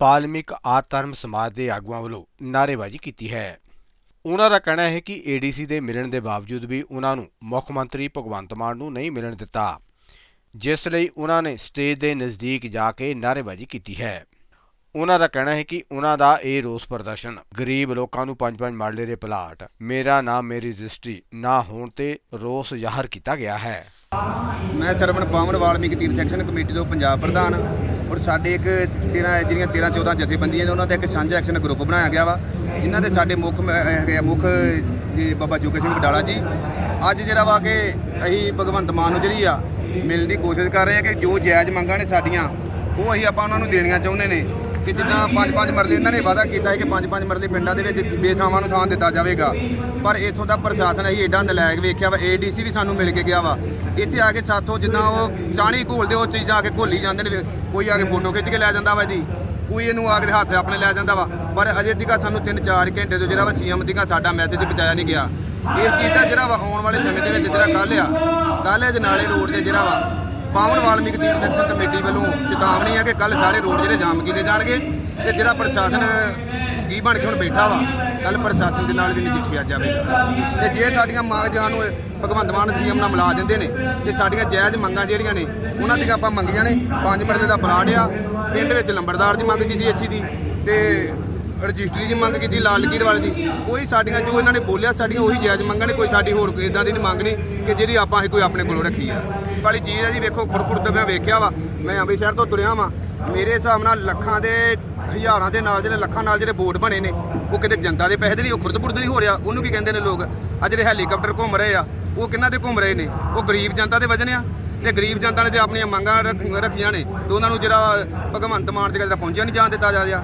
ਬਾਲਮਿਕ ਆਤਰਮ ਸਮਾਜ ਦੇ ਆਗੂਆਂ ਵੱਲੋਂ ਨਾਅਰੇਬਾਜ਼ੀ ਕੀਤੀ ਹੈ। ਉਹਨਾਂ ਦਾ ਕਹਿਣਾ ਹੈ ਕਿ ਏਡੀਸੀ ਦੇ ਮਿਲਣ ਦੇ ਬਾਵਜੂਦ ਵੀ ਉਹਨਾਂ ਨੂੰ ਮੁੱਖ ਮੰਤਰੀ ਭਗਵੰਤ ਮਾਨ ਨੂੰ ਨਹੀਂ ਮਿਲਣ ਦਿੱਤਾ, ਜਿਸ ਲਈ ਉਹਨਾਂ ਨੇ ਸਟੇਜ ਦੇ ਨਜ਼ਦੀਕ ਜਾ ਕੇ ਨਾਅਰੇਬਾਜ਼ੀ ਕੀਤੀ ਹੈ। ਉਹਨਾਂ ਦਾ ਕਹਿਣਾ ਹੈ ਕਿ ਉਹਨਾਂ ਦਾ ਇਹ ਰੋਸ ਪ੍ਰਦਰਸ਼ਨ ਗਰੀਬ ਲੋਕਾਂ ਨੂੰ ਪੰਜ ਪੰਜ ਮਰਲੇ ਦੇ ਪਲਾਟ, ਮੇਰਾ ਨਾਮ ਮੇਰੀ ਰਜਿਸਟਰੀ, ਨਾ ਹੋਣ ਤੇ ਰੋਸ ਜ਼ਾਹਰ ਕੀਤਾ ਗਿਆ ਹੈ। ਮੈਂ ਸਰਵਣ ਪਾਵਨ ਵਾਲਮੀਕ ਤੀਰਥ ਐਕਸ਼ਨ ਕਮੇਟੀ ਤੋਂ ਪੰਜਾਬ ਪ੍ਰਧਾਨ। ਔਰ ਸਾਡੇ ਇੱਕ 13 ਜਿਹੜੀਆਂ 13 14 ਜਥੇਬੰਦੀਆਂ ਨੇ, ਉਹਨਾਂ ਦਾ ਇੱਕ ਸਾਂਝਾ ਐਕਸ਼ਨ ਗਰੁੱਪ ਬਣਾਇਆ ਗਿਆ ਵਾ। ਜਿਨ੍ਹਾਂ ਦੇ ਸਾਡੇ ਮੁੱਖ ਮ- ਹੈਗੇ ਆ, ਮੁੱਖ, ਜੀ, ਬਾਬਾ ਜੋਗੇ ਸਿੰਘ ਵਡਾਲਾ ਜੀ। ਅੱਜ ਜਿਹੜਾ ਵਾ ਕਿ ਅਸੀਂ ਭਗਵੰਤ ਮਾਨ ਨੂੰ ਜਿਹੜੀ ਆ, ਮਿਲਣ ਦੀ ਕੋਸ਼ਿਸ਼ ਕਰ ਰਹੇ ਹਾਂ ਕਿ ਜੋ ਜਾਇਜ਼ ਮੰਗਾਂ ਨੇ ਸਾਡੀਆਂ, ਉਹ ਅਸੀਂ ਆਪਾਂ ਉਹਨਾਂ ਨੂੰ ਦੇਣੀਆਂ ਚਾਹੁੰਦੇ ਨੇ। ਕਿ ਜਿੱਦਾਂ ਪੰਜ ਪੰਜ ਮਰਲੇ ਇਹਨਾਂ ਨੇ ਵਾਅਦਾ ਕੀਤਾ ਹੈ ਕਿ ਪੰਜ ਪੰਜ ਮਰਲੇ ਪਿੰਡਾਂ ਦੇ ਵਿੱਚ ਬੇਥਾਵਾਂ ਨੂੰ ਥਾਂ ਦਿੱਤਾ ਜਾਵੇਗਾ। ਪਰ ਇਥੋਂ ਦਾ ਪ੍ਰਸ਼ਾਸਨ ਅਸੀਂ ਏਡਾ ਨਲਾਇਕ ਵੇਖਿਆ ਵਾ ਏਡੀਸੀ ਵੀ ਸਾਨੂੰ ਮਿਲ ਕੇ ਗਿਆ ਵਾ। ਇੱਥੇ ਆ ਕੇ ਸਾਥੋਂ ਜਿੱਦਾਂ ਉਹ ਚਾਣੀ ਘੋਲਦੇ ਉਹ ਚੀਜ਼ਾਂ ਆ ਕੇ ਘੋਲੀ ਜਾਂਦੇ ਨੇ, ਕੋਈ ਆ ਕੇ ਫੋਟੋ ਖਿੱਚ ਕੇ ਲੈ ਜਾਂਦਾ ਵਾ ਜੀ ਕੋਈ ਇਹਨੂੰ ਆ ਕੇ ਹੱਥ ਆਪਣੇ ਲੈ ਜਾਂਦਾ ਵਾ। ਪਰ ਅਜੇ ਤੱਕ ਸਾਨੂੰ 3-4 ਘੰਟੇ ਤੋਂ ਜਿਹੜਾ ਵਾ ਸੀਐਮ ਤੱਕ ਸਾਡਾ ਮੈਸੇਜ ਪਹੁੰਚਾਇਆ ਨਹੀਂ ਗਿਆ। ਇਸ ਚੀਜ਼ ਦਾ ਜਿਹੜਾ ਵਾ ਆਉਣ ਵਾਲੇ ਸਮੇਂ ਦੇ ਵਿੱਚ ਜਿਹੜਾ ਕੱਲ੍ਹ ਆ, ਕੱਲ੍ਹ ਜਨਾਲੇ ਰੋਡ ਤੇ ਜਿਹੜਾ ਵਾ ਪਾਵਨ ਵਾਲਮੀਕ ਦੀ ਦਰਸ਼ਨ ਕਮੇਟੀ ਵੱਲੋਂ ਚੇਤਾਵਨੀ ਹੈ ਕਿ ਕੱਲ ਸਾਰੇ ਰੋਡ ਜਿਹੜੇ ਜਾਮ ਕੀਤੇ ਜਾਣਗੇ ਤੇ ਜਿਹੜਾ ਪ੍ਰਸ਼ਾਸਨ ਘੁੱਗੀ ਬਣ ਕੇ ਹੁਣ ਬੈਠਾ ਵਾ ਕੱਲ ਪ੍ਰਸ਼ਾਸਨ ਦੇ ਨਾਲ ਵੀ ਨਜਿੱਠਿਆ ਜਾਵੇਗਾ। ਤੇ ਜੇ ਸਾਡੀਆਂ ਮੰਗ ਸਾਨੂੰ ਭਗਵੰਤ ਮਾਨ ਸੀਐਮ ਨਾਲ ਮਿਲਾ ਦਿੰਦੇ ਨੇ ਤੇ ਸਾਡੀਆਂ ਜਾਇਜ਼ ਮੰਗਾਂ ਜਿਹੜੀਆਂ ਨੇ, ਉਹਨਾਂ ਦੀਆਂ ਆਪਾਂ ਮੰਗੀਆਂ ਨੇ, ਪੰਜ ਮਰਲੇ ਦਾ ਪਲਾਟ ਆ, ਪਿੰਡ ਵਿੱਚ ਲੰਬੜਦਾਰ ਦੀ ਮੰਗ ਕੀਤੀ ਏਸੀ ਦੀ ਤੇ ਰਜਿਸਟਰੀ ਦੀ ਮੰਗ ਕੀਤੀ, ਲਾਲ ਲਕੀਰ ਵਾਲੇ ਦੀ। ਕੋਈ ਸਾਡੀਆਂ, ਜੋ ਇਹਨਾਂ ਨੇ ਬੋਲਿਆ ਸਾਡੀਆਂ, ਉਹੀ ਜਾਇਜ਼ ਮੰਗਾਂ ਨੇ ਕੋਈ ਸਾਡੀ ਹੋਰ ਕੋਈ ਇਦਾਂ ਦੀ ਨਹੀਂ ਮੰਗ ਨਹੀਂ ਕਿ ਜਿਹੜੀ ਆਪਾਂ ਅਸੀਂ ਕੋਈ ਆਪਣੇ ਕੋਲੋਂ ਰੱਖੀ ਆ। ਵਾਲੀ ਚੀਜ਼ ਹੈ ਜੀ, ਵੇਖੋ, ਖੁਰਖੁਰ ਤੇ ਮੈਂ ਵੇਖਿਆ ਵਾ। ਮੈਂ ਅੰਮ੍ਰਿਤਸਰ ਤੋਂ ਤੁਰਿਆ ਵਾਂ। ਮੇਰੇ ਹਿਸਾਬ ਨਾਲ ਲੱਖਾਂ ਦੇ, ਹਜ਼ਾਰਾਂ ਦੇ ਨਾਲ ਜਿਹੜੇ, ਲੱਖਾਂ ਨਾਲ ਜਿਹੜੇ ਬੋਰਡ ਬਣੇ ਨੇ, ਉਹ ਕਿਤੇ ਜਨਤਾ ਦੇ ਪੈਸੇ ਦੇ ਨਹੀਂ ਉਹ ਖੁਰਦਬੁਰਦ ਨਹੀਂ ਹੋ ਰਿਹਾ, ਉਹਨੂੰ ਕੀ ਕਹਿੰਦੇ ਨੇ ਲੋਕ? ਆ ਜਿਹੜੇ ਹੈਲੀਕਾਪਟਰ ਘੁੰਮ ਰਹੇ ਆ, ਉਹ ਕਿਹਨਾਂ ਦੇ ਘੁੰਮ ਰਹੇ ਨੇ? ਉਹ ਗਰੀਬ ਜਨਤਾ ਦੇ ਵਜਨ ਆ? ਤੇ ਗਰੀਬ ਜਨਤਾ ਨੇ ਜੇ ਆਪਣੀਆਂ ਮੰਗਾਂ ਰੱਖੀਆਂ ਨੇ, ਤੇ ਉਹਨਾਂ ਨੂੰ ਜਿਹੜਾ ਭਗਵੰਤ ਮਾਨ ਦੇ ਜਿਹੜਾ ਪਹੁੰਚਿਆ ਨਹੀਂ ਜਾਣ ਦਿੱਤਾ ਜਾ ਰਿਹਾ।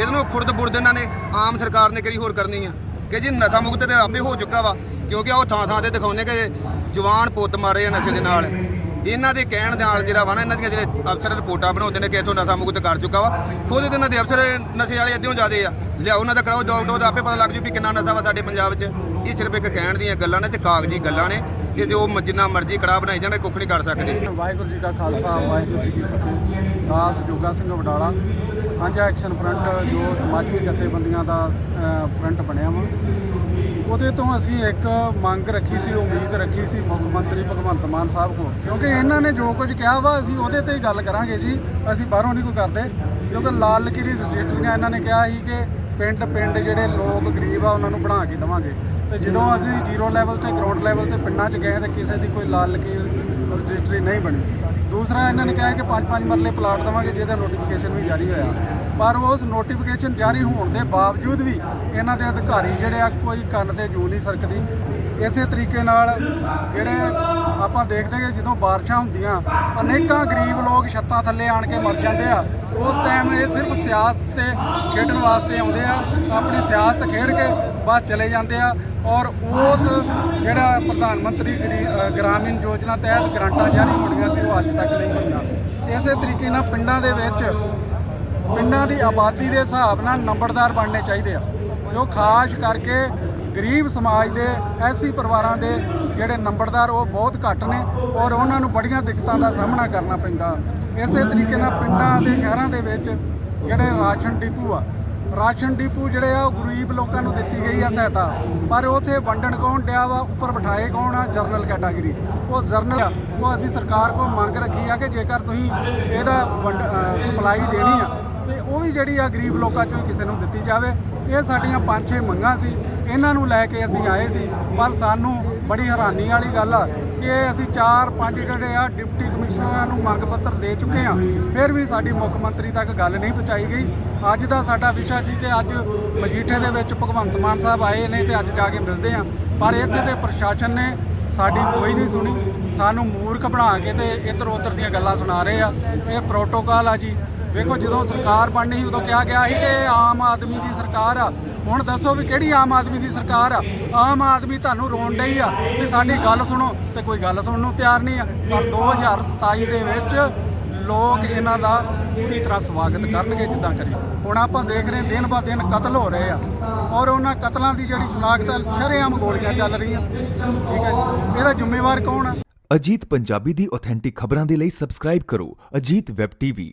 ਇਹਦੇ ਨੂੰ ਖੁਰਦ ਬੁਰਦ ਇਹਨਾਂ ਨੇ ਆਮ ਸਰਕਾਰ ਨੇ ਕਿਹੜੀ ਹੋਰ ਕਰਨੀ ਆ? ਕਿ ਜੀ ਨਸ਼ਾ ਮੁਕਤ ਤੇ ਆਪੇ ਹੋ ਚੁੱਕਾ ਵਾ, ਕਿਉਂਕਿ ਉਹ ਥਾਂ ਥਾਂ ਤੇ ਦਿਖਾਉਂਦੇ ਕਿ ਜਵਾਨ ਪੁੱਤ ਮਾਰੇ ਆ ਨਸ਼ੇ ਦੇ ਨਾਲ। ਇਹਨਾਂ ਦੇ ਕਹਿਣ ਦੇ ਨਾਲ ਜਿਹੜਾ ਵਾ ਨਾ ਇਹਨਾਂ ਦੀਆਂ ਜਿਹੜੇ ਅਫਸਰ ਰਿਪੋਰਟਾਂ ਬਣਾਉਂਦੇ ਨੇ ਕਿ ਇਥੋਂ ਨਸ਼ਾ ਮੁਕਤ ਕਰ ਚੁੱਕਾ ਵਾ ਖੁਦ ਇਹਨਾਂ ਦੇ ਅਫਸਰ ਨਸ਼ੇ ਵਾਲੇ ਅੱਧਿਓਂ ਜ਼ਿਆਦੇ ਆ। ਲਿਆ ਉਹਨਾਂ ਦਾ ਕਰਾਓ ਡਾਕਟਰ ਦਾ ਆਪੇ ਪਤਾ ਲੱਗ ਜੂ ਵੀ ਕਿੰਨਾ ਨਸ਼ਾ ਵਾ ਸਾਡੇ ਪੰਜਾਬ 'ਚ ਇਹ ਸਿਰਫ ਇੱਕ ਕਹਿਣ ਦੀਆਂ ਗੱਲਾਂ ਨੇ ਤੇ ਕਾਗਜ਼ੀ ਗੱਲਾਂ ਨੇ ਕਿ ਜੋ ਮ- ਜਿੰਨਾ ਮਰਜ਼ੀ ਕੜਾਹ ਬਣਾਈ ਜਾਣ ਕੁੱਖ ਨਹੀਂ ਕਰ ਸਕਦੇ। ਵਾਹਿਗੁਰੂ ਜੀ ਕਾ ਖਾਲਸਾ ਵਾਹਿਗੁਰੂ ਜੀ ਕੀ ਫਤਿਹ। ਦਾਸ ਜੋਗਾ ਸਿੰਘ ਵਡਾਲਾ ਸਾਂਝਾ ਐਕਸ਼ਨ ਫਰੰਟ ਜੋ ਸਮਾਜਿਕ ਜਥੇਬੰਦੀਆਂ ਦਾ ਅ, ਫਰੰਟ ਬਣਿਆ ਵਾ। ਉਹਦੇ ਤੋਂ ਅਸੀਂ ਇੱਕ ਮੰਗ ਰੱਖੀ ਸੀ, ਉਮੀਦ ਰੱਖੀ ਸੀ ਮੁੱਖ ਮੰਤਰੀ ਭਗਵੰਤ ਮਾਨ ਸਾਹਿਬ ਕੋਲ। ਕਿਉਂਕਿ ਇਹਨਾਂ ਨੇ ਜੋ ਕੁਝ ਕਿਹਾ ਵਾ, ਅਸੀਂ ਉਹਦੇ ਤੇ ਹੀ ਗੱਲ ਕਰਾਂਗੇ ਜੀ। ਅਸੀਂ ਬਾਹਰੋਂ ਨਹੀਂ ਕੋਈ ਕਰਦੇ। ਕਿਉਂਕਿ ਲਾਲ ਲਕੀਰੀ ਰਜਿਸਟਰੀਆਂ ਇਹਨਾਂ ਨੇ ਕਿਹਾ ਸੀ ਕਿ ਪਿੰਡ ਪਿੰਡ ਜਿਹੜੇ ਲੋਕ ਗਰੀਬ ਆ, ਉਹਨਾਂ ਨੂੰ ਬਣਾ ਕੇ ਦੇਵਾਂਗੇ। ਤੇ ਜਦੋਂ ਅਸੀਂ ਜ਼ੀਰੋ ਲੈਵਲ ਤੇ, ਗਰਾਊਂਡ ਲੈਵਲ ਤੇ ਪਿੰਡਾਂ 'ਚ ਗਏ ਤਾਂ ਕਿਸੇ ਦੀ ਕੋਈ ਲਾਲ ਲਕੀਰ ਰਜਿਸਟਰੀ ਨਹੀਂ ਬਣੀ। ਦੂਸਰਾ ਇਹਨਾਂ ਨੇ ਕਿਹਾ ਕਿ ਪੰਜ ਪੰਜ ਮਰਲੇ ਪਲਾਟ ਦੇਵਾਂਗੇ, ਜਿਹਦਾ ਨੋਟੀਫਿਕੇਸ਼ਨ ਵੀ ਜਾਰੀ ਹੋਇਆ। ਪਰ ਉਸ ਨੋਟੀਫਿਕੇਸ਼ਨ ਜਾਰੀ ਹੋਣ ਦੇ ਬਾਵਜੂਦ ਵੀ ਇਹਨਾਂ ਦੇ ਅਧਿਕਾਰੀ ਜਿਹੜੇ ਆ, ਕੋਈ ਕੰਨ ਤੇ ਜੂ ਨਹੀਂ ਸਰਕਦੀ। ਇਸੇ ਤਰੀਕੇ ਨਾਲ ਜਿਹੜੇ ਆਪਾਂ ਦੇਖਦੇ ਕਿ ਜਦੋਂ ਬਾਰਿਸ਼ਾਂ ਹੁੰਦੀਆਂ, ਅਨੇਕਾਂ ਗਰੀਬ ਲੋਕ ਛੱਤਾਂ ਥੱਲੇ ਆਣ ਕੇ ਮਰ ਜਾਂਦੇ ਆ। ਉਸ ਟਾਈਮ ਇਹ ਸਿਰਫ ਸਿਆਸਤ ਤੇ ਖੇਡਣ ਵਾਸਤੇ ਆਉਂਦੇ ਆ, ਆਪਣੀ ਸਿਆਸਤ ਖੇਡ ਕੇ ਬਾਅਦ ਚਲੇ ਜਾਂਦੇ ਆ ਔਰ ਉਸ ਜਿਹੜਾ ਪ੍ਰਧਾਨ ਮੰਤਰੀ ਗਰੀ- ਗ੍ਰਾਮੀਣ ਯੋਜਨਾ ਤਹਿਤ ਗ੍ਰਾਂਟਾਂ ਜਾਰੀ ਹੋਣੀਆਂ ਸੀ, ਉਹ ਅੱਜ ਤੱਕ ਨਹੀਂ ਹੋਈਆਂ। ਇਸੇ ਤਰੀਕੇ ਨਾਲ ਪਿੰਡਾਂ ਦੇ ਵਿੱਚ ਪਿੰਡਾਂ ਦੀ ਆਬਾਦੀ ਦੇ ਹਿਸਾਬ ਨਾਲ ਨੰਬਰਦਾਰ ਬਣਨੇ ਚਾਹੀਦੇ ਆ। ਜੋ ਖਾਸ ਕਰਕੇ ਗਰੀਬ ਸਮਾਜ ਦੇ ਐਸੀ ਪਰਿਵਾਰਾਂ ਦੇ ਜਿਹੜੇ ਨੰਬਰਦਾਰ ਉਹ ਬਹੁਤ ਘੱਟ ਨੇ ਔਰ ਉਹਨਾਂ ਨੂੰ ਬੜੀਆਂ ਦਿੱਕਤਾਂ ਦਾ ਸਾਹਮਣਾ ਕਰਨਾ ਪੈਂਦਾ। ਇਸੇ ਤਰੀਕੇ ਨਾਲ ਪਿੰਡਾਂ ਦੇ ਸ਼ਹਿਰਾਂ ਦੇ ਵਿੱਚ ਜਿਹੜੇ ਰਾਸ਼ਨ ਡਿਪੂ ਆ, ਰਾਸ਼ਨ ਡਿਪੂ ਜਿਹੜੇ ਆ ਉਹ ਗਰੀਬ ਲੋਕਾਂ ਨੂੰ ਦਿੱਤੀ ਗਈ ਆ ਸਹਾਇਤਾ, ਪਰ ਉਥੇ ਵੰਡਣ ਕੌਣ ਡਿਆ ਵਾ, ਉੱਪਰ ਬਿਠਾਏ ਕੌਣ ਆ, ਜਰਨਲ ਕੈਟਾਗਰੀ। ਉਹ ਜਰਨਲ ਆ, ਉਹ ਅਸੀਂ ਸਰਕਾਰ ਕੋਲ ਮੰਗ ਰੱਖੀ ਆ ਕਿ ਜੇਕਰ ਤੁਸੀਂ ਇਹਦਾ ਵੰਡ ਸਪਲਾਈ ਦੇਣੀ ਆ ਤੇ ਉਹ ਵੀ ਜਿਹੜੀ ਆ ਗਰੀਬ ਲੋਕਾਂ ਚੋਂ ਹੀ ਕਿਸੇ ਨੂੰ ਦਿੱਤੀ ਜਾਵੇ। ਇਹ ਸਾਡੀਆਂ ਪੰਜ ਛੇ ਮੰਗਾਂ ਸੀ। ਇਹਨਾਂ ਨੂੰ ਲੈ ਕੇ ਅਸੀਂ ਆਏ ਸੀ। ਪਰ ਸਾਨੂੰ ਬੜੀ ਹੈਰਾਨੀ ਵਾਲੀ ਗੱਲ ਆ ਕਿ ਅਸੀਂ ਚਾਰ ਪੰਜ ਜਿਹੜੇ ਆ ਡਿਪਟੀ ਕਮਿਸ਼ਨਰਾਂ ਨੂੰ ਮੰਗ ਪੱਤਰ ਦੇ ਚੁੱਕੇ ਆ ਫਿਰ ਵੀ ਸਾਡੀ ਮੁੱਖ ਮੰਤਰੀ ਤੱਕ ਗੱਲ ਨਹੀਂ ਪਹੁੰਚਾਈ ਗਈ। ਅੱਜ ਦਾ ਸਾਡਾ ਵਿਸ਼ਾ ਸੀ ਕਿ ਅੱਜ ਮਜੀਠੇ ਦੇ ਵਿੱਚ ਭਗਵੰਤ ਮਾਨ ਸਾਹਿਬ ਆਏ ਨੇ ਤੇ ਅੱਜ ਜਾ ਕੇ ਮਿਲਦੇ ਆ। ਪਰ ਇੱਥੇ ਦੇ ਪ੍ਰਸ਼ਾਸਨ ਨੇ ਸਾਡੀ ਕੋਈ ਨਹੀਂ ਸੁਣੀ। ਸਾਨੂੰ ਮੂਰਖ ਬਣਾ ਕੇ ਤੇ ਇੱਧਰ ਉੱਧਰ ਦੀਆਂ ਗੱਲਾਂ ਸੁਣਾ ਰਹੇ ਆ। ਇਹ ਪ੍ਰੋਟੋਕਾਲ ਆ ਜੀ। ਵੇਖੋ ਜਦੋਂ ਸਰਕਾਰ ਬਣਨੀ ਸੀ ਉਦੋਂ ਕਿਹਾ ਗਿਆ ਸੀ ਕਿ ਇਹ ਆਮ ਆਦਮੀ ਦੀ ਸਰਕਾਰ ਆ। ਹੁਣ ਦੱਸੋ ਵੀ ਕਿਹੜੀ ਆਮ ਆਦਮੀ ਦੀ ਸਰਕਾਰ ਆ? ਆਮ ਆਦਮੀ ਤੁਹਾਨੂੰ ਰੋਣ ਡਈ ਆ ਵੀ ਸਾਡੀ ਗੱਲ ਸੁਣੋ ਤੇ ਕੋਈ ਗੱਲ ਸੁਣਨ ਨੂੰ ਤਿਆਰ ਨਹੀਂ ਆ। ਪਰ 2027 ਦੇ ਵਿੱਚ ਲੋਕ ਇਹਨਾਂ ਦਾ ਪੂਰੀ ਤਰ੍ਹਾਂ ਸਵਾਗਤ ਕਰਨਗੇ ਜਿੱਦਾਂ ਕਰੀ। ਹੁਣ ਆਪਾਂ ਦੇਖ ਰਹੇ ਹਾਂ ਦਿਨ ਬਾ ਦਿਨ ਕਤਲ ਹੋ ਰਹੇ ਆ। ਔਰ ਉਹਨਾਂ ਕਤਲਾਂ ਦੀ ਜਿਹੜੀ ਸ਼ਨਾਖਤ ਆ, ਸ਼ਰੇਆਮ ਗੋਲੀਆਂ ਚੱਲ ਰਹੀਆਂ। ਠੀਕ ਹੈ ਜੀ। ਇਹਦਾ ਜ਼ਿੰਮੇਵਾਰ ਕੌਣ ਆ? ਅਜੀਤ ਪੰਜਾਬੀ ਦੀ ਆਥੈਂਟਿਕ ਖਬਰਾਂ ਦੇ ਲਈ ਸਬਸਕ੍ਰਾਈਬ ਕਰੋ ਅਜੀਤ ਵੈਬ ਟੀਵੀ